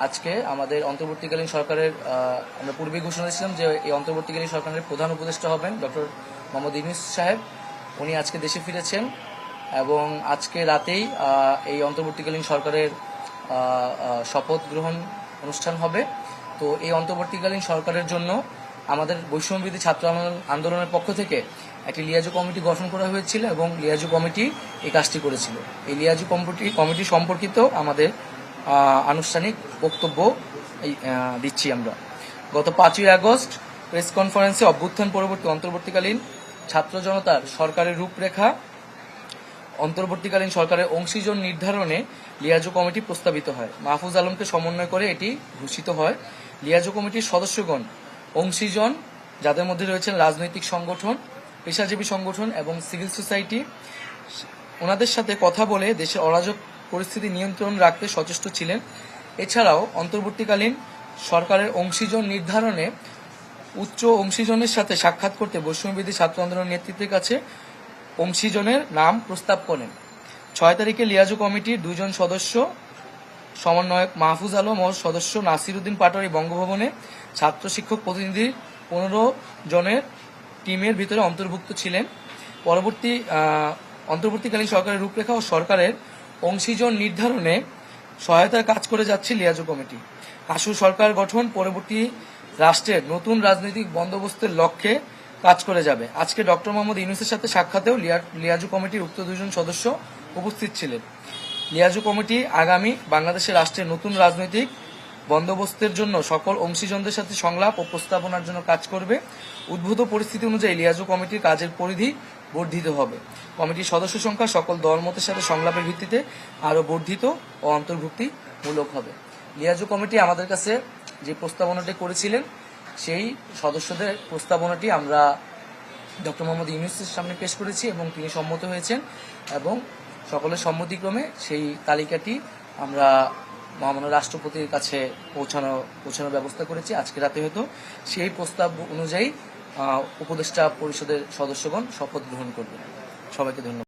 আজকে আমাদের অন্তর্বর্তীকালীন সরকারের আমরা পূর্বে ঘোষণা দিয়েছিলাম যে এই অন্তর্বর্তীকালীন সরকারের প্রধান উপদেষ্টা হবেন ডক্টর মোহাম্মদ ইউনুস সাহেব। উনি আজকে দেশে ফিরেছেন এবং আজকে রাতেই এই অন্তর্বর্তীকালীন সরকারের শপথ গ্রহণ অনুষ্ঠান হবে। তো এই অন্তর্বর্তীকালীন সরকারের জন্য আমাদের বৈষম্যবিধি ছাত্র আন্দোলন- আন্দোলনের পক্ষ থেকে একটি লিয়াজু কমিটি গঠন করা হয়েছিল এবং লিয়াজু কমিটি এই কাজটি করেছিল। এই লিয়াজু কমিটি কমিটি সম্পর্কিত আমাদের আনুষ্ঠানিক বক্তব্য দিচ্ছি আমরা। গত পাঁচই আগস্ট প্রেস কনফারেন্সে অভ্যুত্থান পরবর্তী অন্তর্বর্তীকালীন ছাত্র জনতার সরকারের রূপরেখা, অন্তর্বর্তীকালীন সরকারের অংশীজন নির্ধারণে লিয়াজো কমিটি প্রস্তাবিত হয়। মাহফুজ আলমকে সমন্বয় করে এটি ঘোষিত হয়। লিয়াজো কমিটির সদস্যগণ অংশীজন, যাদের মধ্যে রয়েছেন রাজনৈতিক সংগঠন, পেশাজীবী সংগঠন এবং সিভিল সোসাইটি, ওনাদের সাথে কথা বলে দেশের অরাজক পরিস্থিতি নিয়ন্ত্রণ রাখতে সচেষ্ট ছিলেন। এছাড়াও অন্তর্বর্তীকালীন সরকারের অংশীজন নির্ধারণে উচ্চ অংশীজনের সাথে সাক্ষাৎ করতে বৈষম্যবিধি ছাত্র আন্দোলন নেতৃত্বের কাছে অংশীজনের নাম প্রস্তাব করেন। ছয় তারিখে লিয়াজু কমিটির দুজন সদস্য, সমন্বয়ক মাহফুজ আলম ও সদস্য নাসিরুদ্দিন পাটোয়ারি বঙ্গভবনে ছাত্র শিক্ষক প্রতিনিধি পনেরো জনের টিমের ভিতরে অন্তর্ভুক্ত ছিলেন। পরবর্তী অন্তর্বর্তীকালীন সরকারের রূপরেখা ও সরকারের অংশীজন নির্ধারণে সহায়তার কাজ করে যাচ্ছে লিয়াজু কমিটি। আশু সরকার গঠন পরবর্তী রাষ্ট্রের নতুন রাজনৈতিক বন্দোবস্তের লক্ষ্যে কাজ করে যাবে। আজকে ডক্টর মোহাম্মদ ইউনুসের সাথে সাক্ষাতেও লিয়া- লিয়াজু কমিটির উক্ত দুজন সদস্য উপস্থিত ছিলেন। লিয়াজু কমিটি আগামী বাংলাদেশের রাষ্ট্রের নতুন রাজনৈতিক বন্দোবস্তের জন্য সকল অংশীজনদের সাথে সংলাপ ও প্রস্তাবনার জন্য কাজ করবে। উদ্ভূত পরিস্থিতি অনুযায়ী লিয়াজু কমিটির কাজের পরিধি বর্ধিত হবে। কমিটির সদস্য সংখ্যা সকল দলমতের সাথে সংলাপের ভিত্তিতে আরও বর্ধিত ও অন্তর্ভুক্তিমূলক হবে। লিয়াজু কমিটি আমাদের কাছে যে প্রস্তাবনাটি করেছিলেন, সেই সদস্যদের প্রস্তাবনাটি আমরা ডক্টর মোহাম্মদ ইউনুসের সামনে পেশ করেছি এবং তিনি সম্মত হয়েছেন এবং সকলের সম্মতিক্রমে সেই তালিকাটি আমরা মহামান্য রাষ্ট্রপতির কাছে পৌঁছানো, পৌঁছানোর ব্যবস্থা করেছি। আজকে রাতে হয়তো সেই প্রস্তাব অনুযায়ী উপদেষ্টা পরিষদের সদস্যগণ শপথ গ্রহণ করবেন। সবাইকে ধন্যবাদ।